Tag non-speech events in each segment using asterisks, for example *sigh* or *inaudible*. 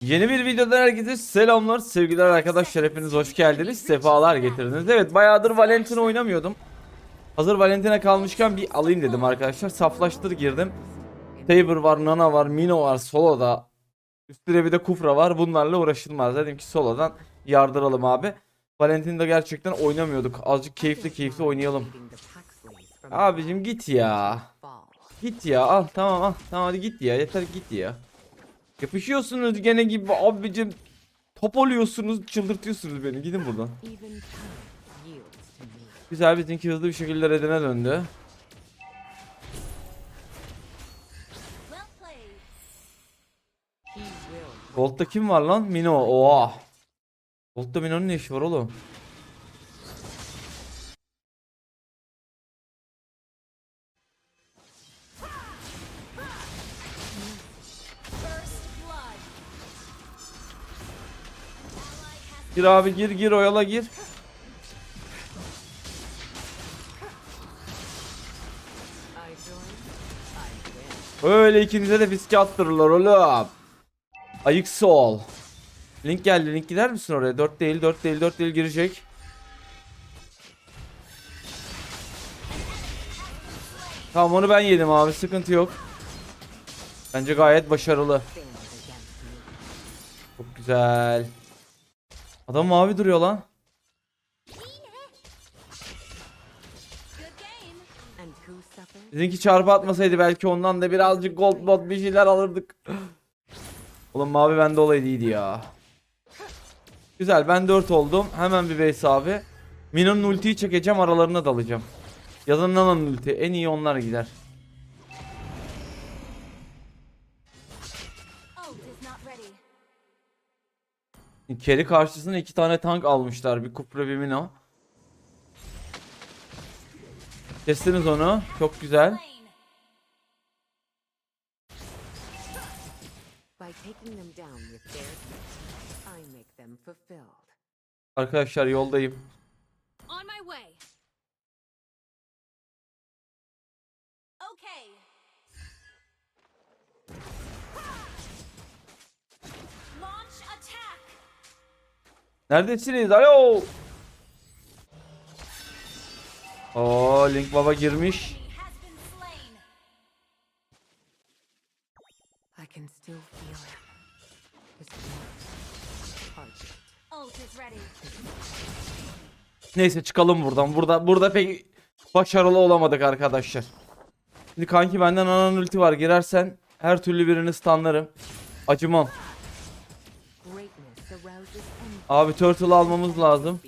Yeni bir videodan herkese selamlar sevgiler arkadaşlar. Hepiniz hoş geldiniz sefalar getirdiniz. Evet bayağıdır Valentina oynamıyordum. Hazır Valentina kalmışken bir alayım dedim arkadaşlar. Saflaştır girdim. Saber var Nana var Mino var Solo'da Üstüne bir de Kufra var. Bunlarla uğraşılmaz. Dedim ki Solo'dan yardıralım abi. Valentina'da gerçekten oynamıyorduk. Azıcık keyifli keyifli oynayalım. Abicim git ya. Git ya. Al tamam al. Tamam hadi git ya. Yeter git ya Yapışıyorsunuz gene gibi abicim. Top oluyorsunuz çıldırtıyorsunuz beni gidin buradan. Güzel bizimki hızlı bir şekilde redene döndü. Gold'da kim var lan? Mino. Oha. Gold'da Mino'nun ne işi var oğlum? Gir abi gir gir oyala gir. Öyle ikinize de fiske attırırlar oğlum. Ayık sol. Link geldi. Link gider misin oraya? 4 değil 4 değil 4 değil girecek. Tamam onu ben yedim abi sıkıntı yok. Bence gayet başarılı. Çok güzel. Adam mavi duruyor lan. Bizimki çarpı atmasaydı belki ondan da birazcık gold bot bir şeyler alırdık. *gasps* Oğlum mavi bende olaydı iyiydi ya. Güzel ben 4 oldum. Hemen bir base abi. Mino'nun ultiyi çekeceğim aralarına dalacağım. Ya da Nana'nın ulti. En iyi onlar gider. Carry karşısına iki tane tank almışlar. Bir Kupra bir Mino. Kestiniz onu. Çok güzel. Arkadaşlar yoldayım. Launch attack. Neredesiniz? Alo. Oo Link Baba girmiş. Neyse çıkalım buradan. Burada burada pek başarılı olamadık arkadaşlar. Şimdi kanki benden anan ulti var. Girersen her türlü birini stunlarım. Acımam. Abi turtle almamız lazım.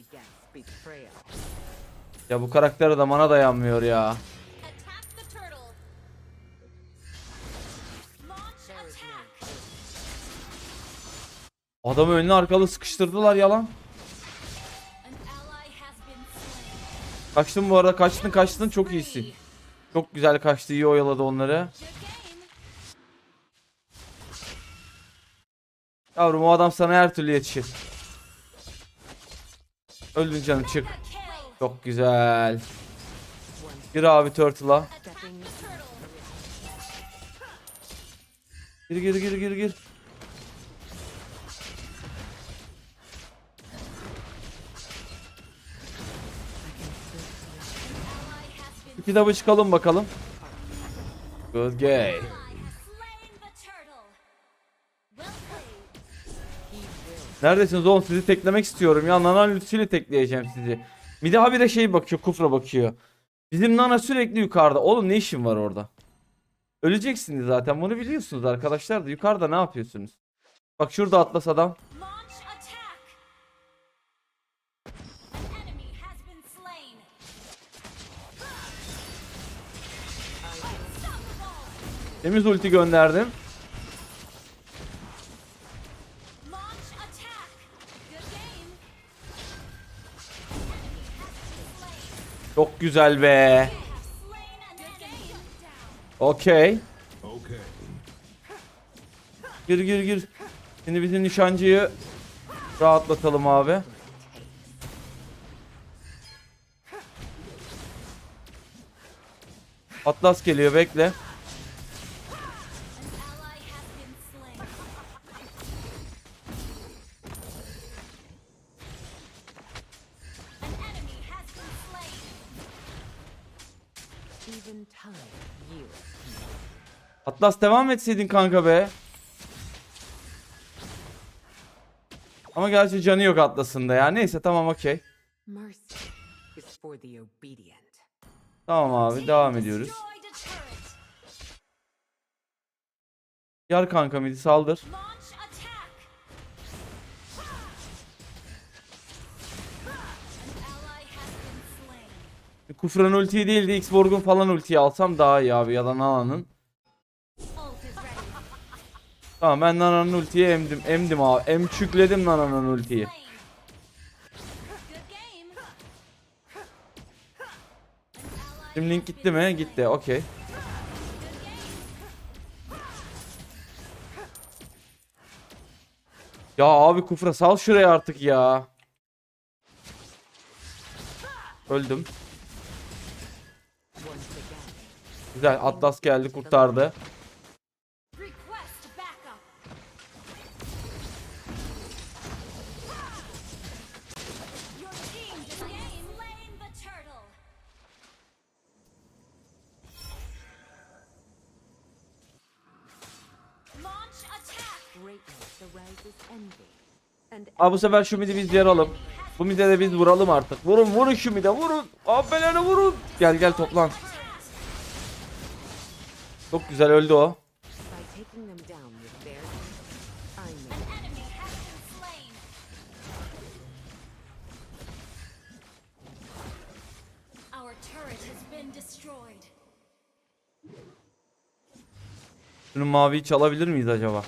Ya bu karakter de bana dayanmıyor ya. Adamı önüne arkalı sıkıştırdılar yalan. Kaçtın bu arada kaçtın kaçtın çok iyisin. Çok güzel kaçtı iyi oyaladı onları. Yavrum o adam sana her türlü yetişir. Öldün canım çık. Çok güzel. Gir abi turtle'a. Gir gir gir gir gir. İki double çıkalım bakalım. Good game. Neredesiniz oğlum sizi teklemek istiyorum ya. Nana lütfüyle tekleyeceğim sizi. Bir daha bir de şey bakıyor kufra bakıyor. Bizim Nana sürekli yukarıda. Oğlum ne işin var orada? Öleceksiniz zaten bunu biliyorsunuz arkadaşlar da yukarıda ne yapıyorsunuz? Bak şurada atlas adam. Temiz ulti gönderdim. Çok güzel be. Okey. Gir gir gir. Şimdi bizim nişancıyı rahatlatalım abi. Atlas geliyor bekle. Atlas devam etseydin kanka be. Ama gerçi canı yok Atlas'ın da ya. Neyse tamam okey. Tamam abi devam ediyoruz. Yar kanka midi saldır. Kufran ultiyi değil de X-Borg'un falan ultiyi alsam daha iyi abi ya da Tamam ben Nana'nın ultiyi emdim. Emdim abi. Emçükledim Nana'nın ultiyi. Şimdi link gitti mi? Gitti. Okey. Ya abi Kufra sal şuraya artık ya. Öldüm. Güzel Atlas geldi kurtardı. Abi bu sefer şu midi biz yaralım. Bu mide de biz vuralım artık. Vurun vurun şu mide vurun. Abilerini vurun. Gel gel toplan. Çok güzel öldü o. Şunu maviyi çalabilir miyiz acaba?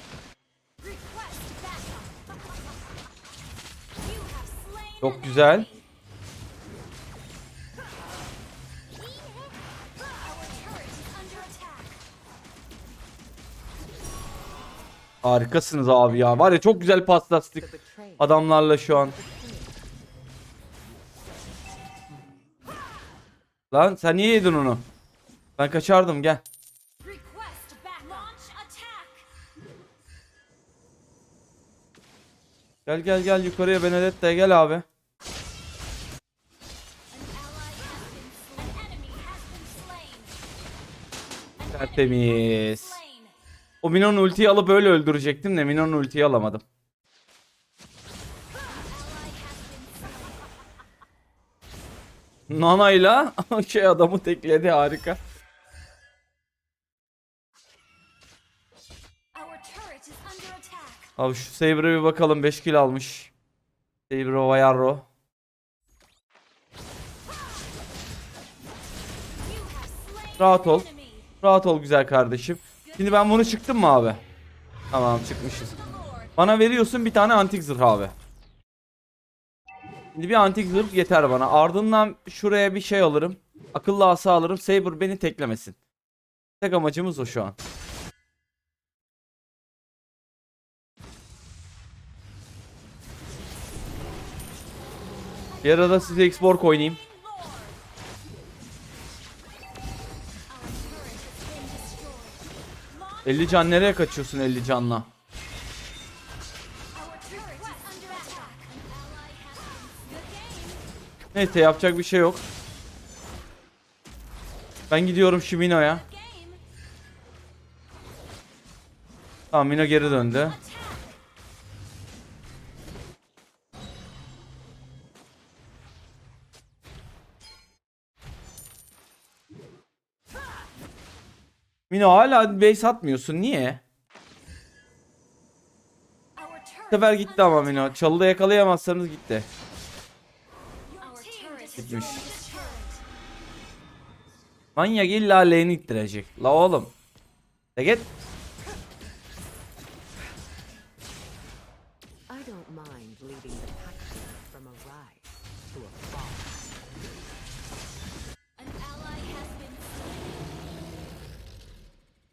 Çok güzel. Harikasınız abi ya. Var ya çok güzel paslaştık adamlarla şu an. Lan sen niye yedin onu? Ben kaçardım gel. Gel gel gel yukarıya Benedetta gel abi. Slain. O Minon ultiyi alıp öyle öldürecektim de Minon ultiyi alamadım. Nana'yla *laughs* şey adamı tekledi harika. Abi şu Saber'a bir bakalım 5 kill almış. Saber Vayarro. Rahat ol. Rahat ol güzel kardeşim. Şimdi ben bunu çıktım mı abi? Tamam çıkmışız. Bana veriyorsun bir tane antik zırh abi. Şimdi bir antik zırh yeter bana. Ardından şuraya bir şey alırım. Akıllı asa alırım. Saber beni teklemesin. Tek amacımız o şu an. Bir arada size X-Borg oynayayım. 50 can nereye kaçıyorsun 50 canla? Neyse yapacak bir şey yok. Ben gidiyorum Shimino'ya. Game. Tamam Mino geri döndü. Mino hala base atmıyorsun. Niye? Bu sefer gitti ama. Mino. Çalıda yakalayamazsanız gitti. Gitmiş. Manyak illa lane'i ittirecek. La oğlum. De git.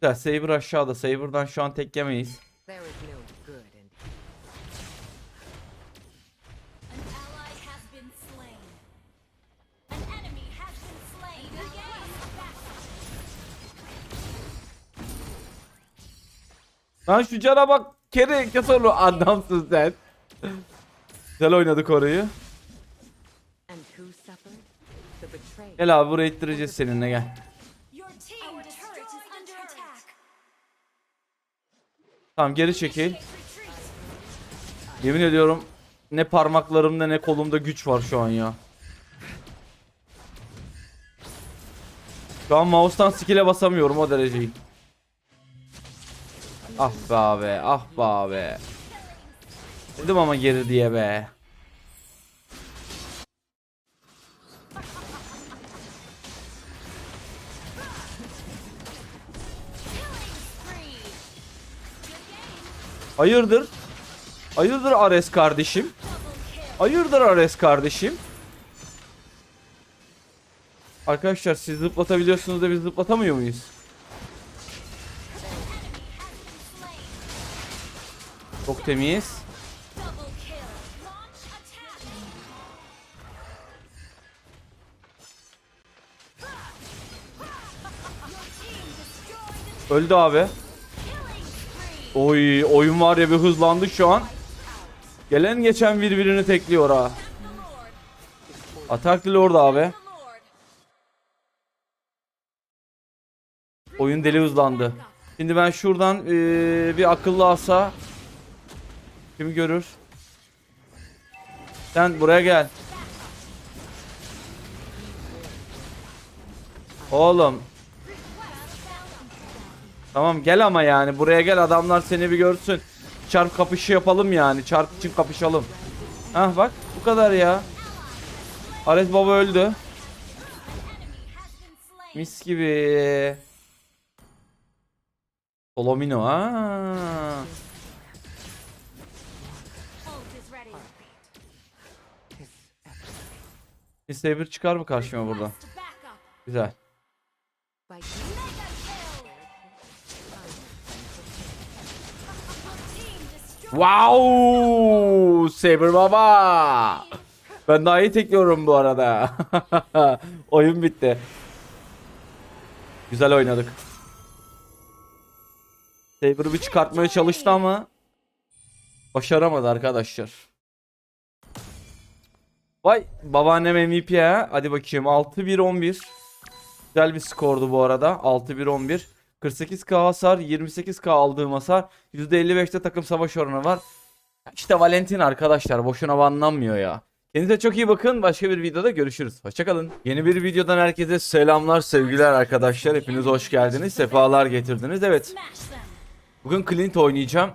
Güzel. Saber aşağıda. Saber'dan şu an tek yemeyiz. Lan şu cana bak. Kere kesonu adamsın sen. Güzel oynadık orayı. Gel abi buraya ittireceğiz seninle gel. Tamam geri çekil. Yemin ediyorum ne parmaklarımda ne kolumda güç var şu an ya. Şu an mouse'tan skill'e basamıyorum o dereceyi. Ah be abi, ah be abi. Dedim ama geri diye be. Hayırdır? Hayırdır Ares kardeşim? Hayırdır Ares kardeşim? Arkadaşlar siz zıplatabiliyorsunuz da biz zıplatamıyor muyuz? Çok temiz. Öldü abi. Oy oyun var ya bir hızlandı şu an. Gelen geçen birbirini tekliyor ha. Atak Lord abi. Oyun deli hızlandı. Şimdi ben şuradan eee, bir akıllı asa kimi görür? Sen buraya gel. Oğlum. Tamam gel ama yani buraya gel adamlar seni bir görsün. Çarp kapışı yapalım yani. Çarp için kapışalım. Hah bak bu kadar ya. Ares baba öldü. Mis gibi. Solomino ha. Bir saber çıkar mı karşıma burada? Güzel. Wow! Saber baba. Ben daha iyi tekliyorum bu arada. *laughs* Oyun bitti. Güzel oynadık. Saber'ı bir çıkartmaya çalıştı ama başaramadı arkadaşlar. Vay babaannem MVP ha. Hadi bakayım 6-1-11. Güzel bir skordu bu arada. 6-1-11. 48k hasar, 28k aldığım hasar, %55'te takım savaş oranı var. İşte Valentin arkadaşlar boşuna banlanmıyor ya. Kendinize çok iyi bakın. Başka bir videoda görüşürüz. Hoşçakalın. Yeni bir videodan herkese selamlar, sevgiler arkadaşlar. Hepiniz hoş geldiniz. Sefalar getirdiniz. Evet. Bugün Clint oynayacağım.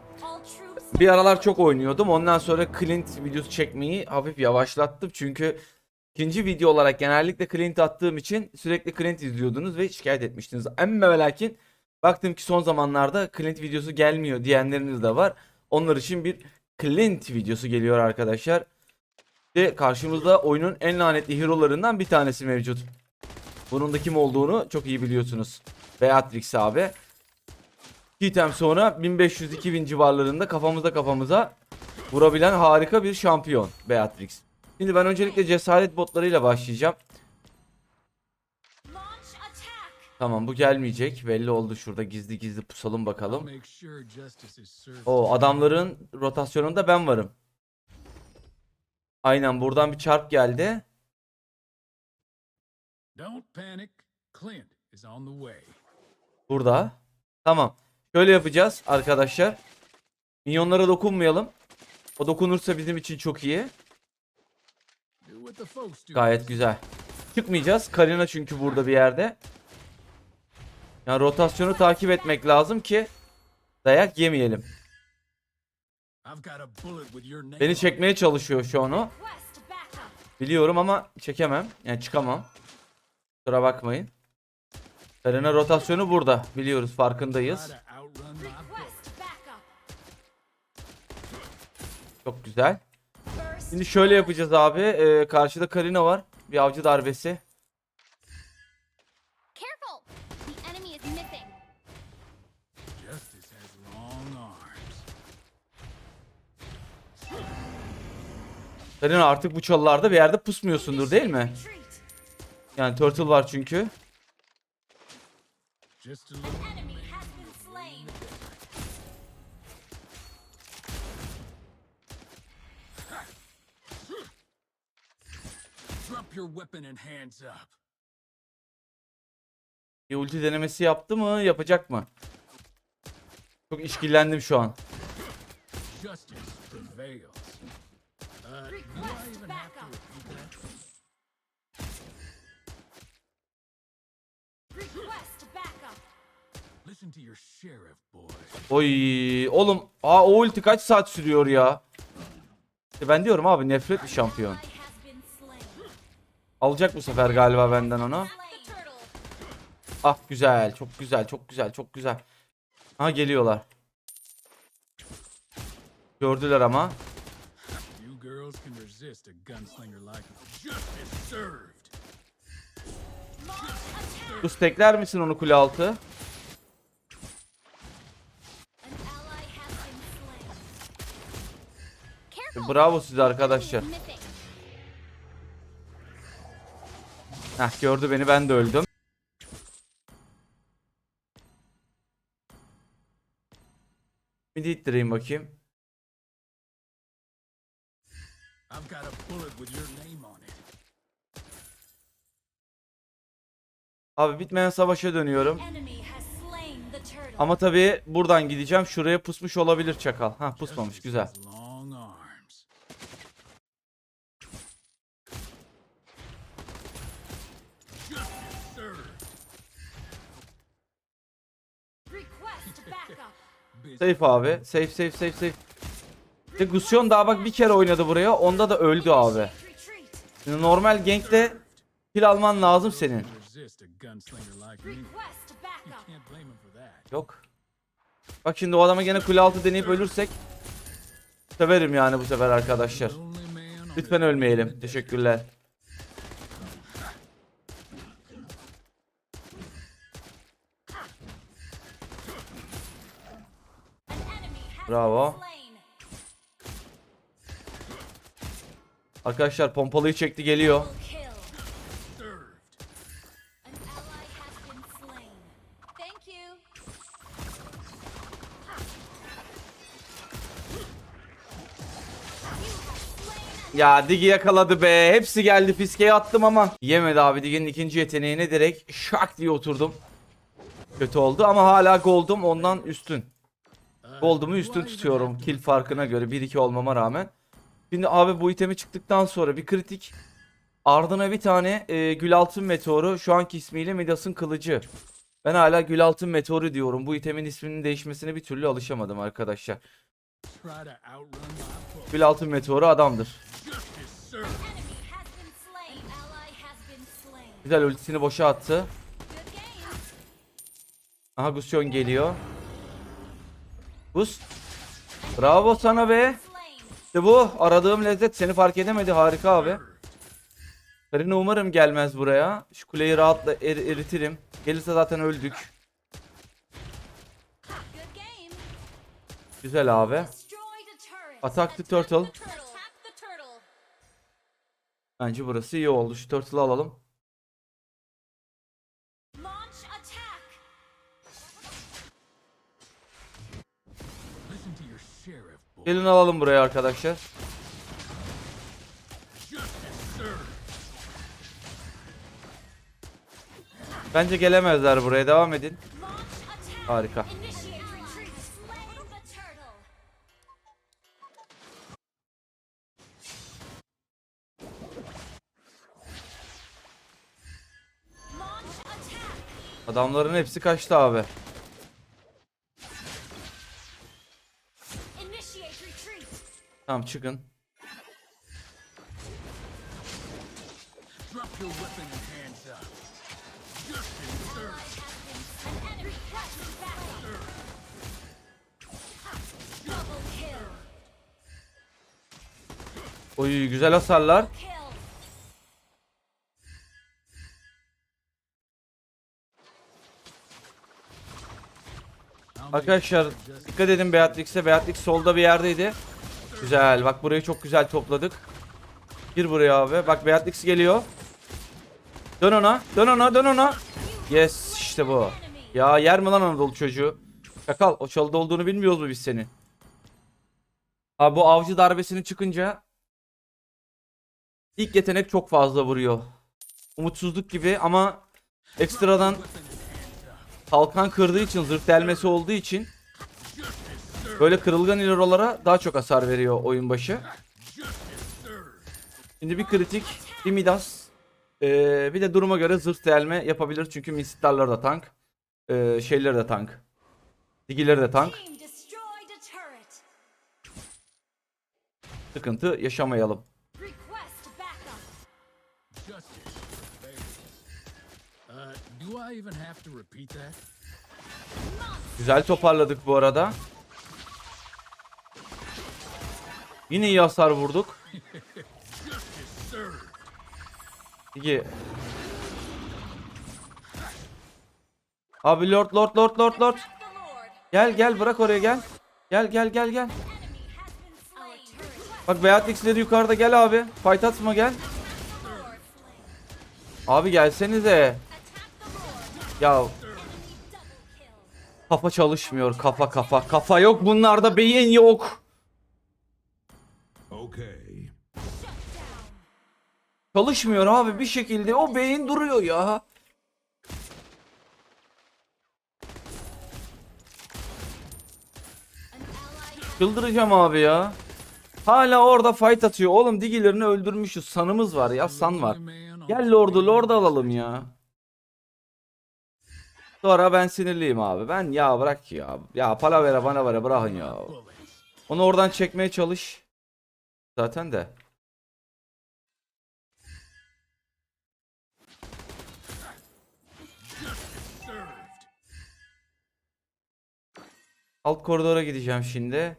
Bir aralar çok oynuyordum. Ondan sonra Clint videosu çekmeyi hafif yavaşlattım. Çünkü ikinci video olarak genellikle Clint attığım için sürekli Clint izliyordunuz ve şikayet etmiştiniz. Ama ve lakin baktım ki son zamanlarda Clint videosu gelmiyor diyenleriniz de var. Onlar için bir Clint videosu geliyor arkadaşlar. Ve karşımızda oyunun en lanetli hero'larından bir tanesi mevcut. Bunun da kim olduğunu çok iyi biliyorsunuz. Beatrix abi. Hitem sonra 1500-2000 civarlarında kafamıza kafamıza vurabilen harika bir şampiyon Beatrix. Şimdi ben öncelikle cesaret botlarıyla başlayacağım. Tamam bu gelmeyecek. Belli oldu şurada gizli gizli pusalım bakalım. O adamların rotasyonunda ben varım. Aynen buradan bir çarp geldi. Burada. Tamam. Şöyle yapacağız arkadaşlar. Minyonlara dokunmayalım. O dokunursa bizim için çok iyi. Gayet güzel. Çıkmayacağız. Karina çünkü burada bir yerde. Yani rotasyonu takip etmek lazım ki dayak yemeyelim. Beni çekmeye çalışıyor şu an o. Biliyorum ama çekemem. Yani çıkamam. Kusura bakmayın. Karina rotasyonu burada. Biliyoruz farkındayız. Çok güzel. Şimdi şöyle yapacağız abi. Ee, karşıda Karina var. Bir avcı darbesi. Karina artık bu çalılarda bir yerde pusmuyorsundur değil mi? Yani Turtle var çünkü. Bir ulti denemesi yaptı mı? Yapacak mı? Çok işkillendim şu an. Uh, Request backup. Oy oğlum aa o ulti kaç saat sürüyor ya? İşte ben diyorum abi şampiyon. Has been slain. Alacak bu sefer galiba benden onu. Ah güzel çok güzel çok güzel çok güzel. Ha geliyorlar. Gördüler ama. Girls can resist a gunslinger like. Justice served. Tekler misin onu kule altı? Careful. Bravo size arkadaşlar. Heh gördü beni ben de öldüm. Bir ittireyim bakayım. I've got a bullet with your name on it. Abi bitmeyen savaşa dönüyorum. Ama tabii buradan gideceğim. Şuraya pusmuş olabilir çakal. Ha pusmamış güzel. Safe abi. Safe safe safe safe. İşte Gusyon daha bak bir kere oynadı buraya. Onda da öldü abi. Şimdi normal gankte kill alman lazım senin. Yok. Bak şimdi o adama gene kule altı deneyip ölürsek severim yani bu sefer arkadaşlar. Lütfen ölmeyelim. Teşekkürler. Bravo. Arkadaşlar pompalıyı çekti geliyor. Ya Digi yakaladı be. Hepsi geldi fiskeye attım ama. Yemedi abi Digi'nin ikinci yeteneğine direkt şak diye oturdum. Kötü oldu ama hala gold'um ondan üstün. Gold'umu üstün tutuyorum kill farkına göre 1-2 olmama rağmen. Şimdi abi bu itemi çıktıktan sonra bir kritik. Ardına bir tane e, gül altın meteoru şu anki ismiyle Midas'ın kılıcı. Ben hala gül altın meteoru diyorum. Bu itemin isminin değişmesine bir türlü alışamadım arkadaşlar. Gül altın meteoru adamdır. Güzel ultisini boşa attı. Aha Gusyon geliyor. Gus. Bravo sana be. İşte bu. Aradığım lezzet seni fark edemedi. Harika abi. Karina umarım gelmez buraya. Şu kuleyi rahatla er- eritirim. Gelirse zaten öldük. Güzel abi. Attack the turtle. Bence burası iyi oldu. Şu turtle'ı alalım. Gelin alalım buraya arkadaşlar. Bence gelemezler buraya. Devam edin. Harika. Adamların hepsi kaçtı abi. Double kill. Oy güzel hasarlar. Arkadaşlar dikkat edin Beatrix'e. Beatrix solda bir yerdeydi. Güzel. Bak burayı çok güzel topladık. Gir buraya abi. Bak Beatrix geliyor. Dön ona. Dön ona. Dön ona. Yes işte bu. Ya yer mi lan Anadolu çocuğu? Çakal o çalıda olduğunu bilmiyoruz mu biz senin? Abi bu avcı darbesini çıkınca ilk yetenek çok fazla vuruyor. Umutsuzluk gibi ama ekstradan kalkan kırdığı için zırh delmesi olduğu için Böyle kırılgan ilerolara daha çok hasar veriyor oyun başı. Şimdi bir kritik, bir midas. Ee, bir de duruma göre zırh delme yapabilir. Çünkü misitlerler de tank. Ee, şeyleri de tank. Digileri de tank. Sıkıntı yaşamayalım. Uh? Güzel toparladık bu arada. Yine iyi hasar vurduk. Digi. Abi lord lord lord lord lord. Gel gel bırak oraya gel. Gel gel gel gel. Bak Beatrix'leri yukarıda gel abi. Fight atma gel. Abi gelsenize. Ya kafa çalışmıyor kafa kafa. Kafa yok bunlarda beyin yok. Çalışmıyor abi bir şekilde o beyin duruyor ya. Çıldıracağım abi ya. Hala orada fight atıyor. Oğlum digilerini öldürmüşüz. Sanımız var ya san var. Gel lordu lord alalım ya. Sonra ben sinirliyim abi. Ben ya bırak ya. Ya palavera bana bırakın ya. Onu oradan çekmeye çalış. Zaten de. Alt koridora gideceğim şimdi.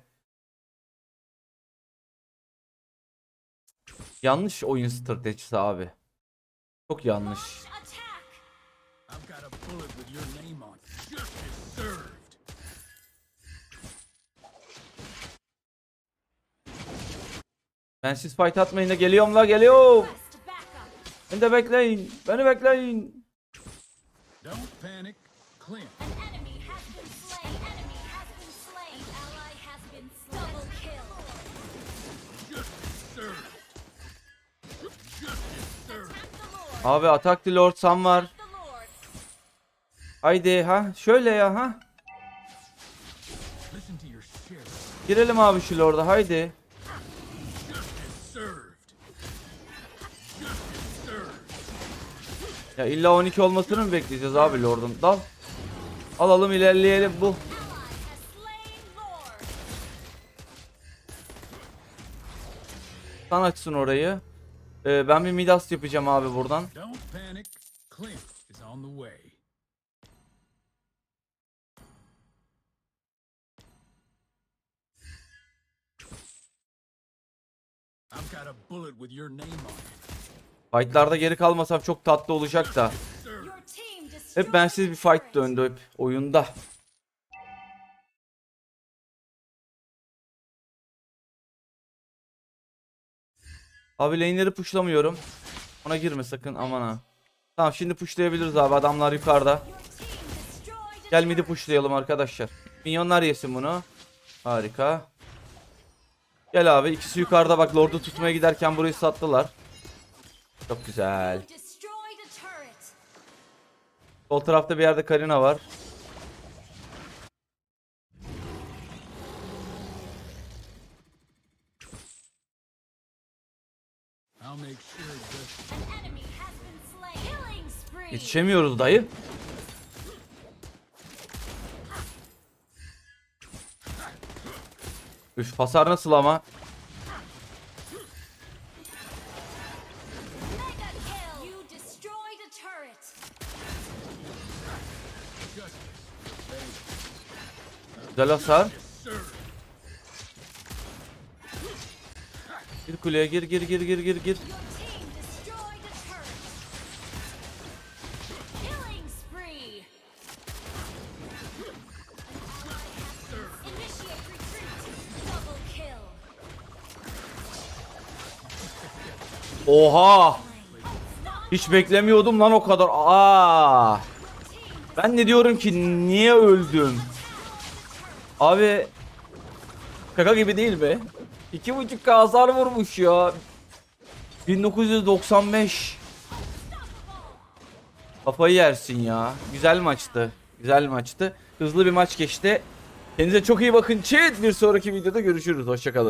Yanlış oyun stratejisi abi. Çok yanlış. Ben siz fight atmayın da geliyorum la geliyorum. Beni de bekleyin. Beni bekleyin. Don't panic. Clint. Abi atak the lord sam var. Haydi ha şöyle ya ha. Girelim abi şu lorda haydi. Ya illa 12 olmasını mı bekleyeceğiz abi lordun? Dal. Alalım ilerleyelim bu. Sen açsın orayı. Ee, ben bir midas yapacağım abi buradan. Fightlarda geri kalmasam çok tatlı olacak da. Hep bensiz bir fight döndü hep oyunda. Abi lane'leri pushlamıyorum. Ona girme sakın aman ha. Tamam şimdi pushlayabiliriz abi adamlar yukarıda. Gel midi pushlayalım arkadaşlar. Minyonlar yesin bunu. Harika. Gel abi ikisi yukarıda bak lordu tutmaya giderken burayı sattılar. Çok güzel. Sol tarafta bir yerde Karina var. Yetişemiyoruz dayı. Üf hasar nasıl ama? Güzel hasar. Gir kuleye gir gir gir gir gir gir. Oha! Hiç beklemiyordum lan o kadar. Aa! Ben ne diyorum ki niye öldüm? Abi şaka gibi değil mi? 2.5k hasar vurmuş ya. 1995. Kafayı yersin ya. Güzel maçtı. Güzel maçtı. Hızlı bir maç geçti. Kendinize çok iyi bakın chat. Bir sonraki videoda görüşürüz. Hoşçakalın.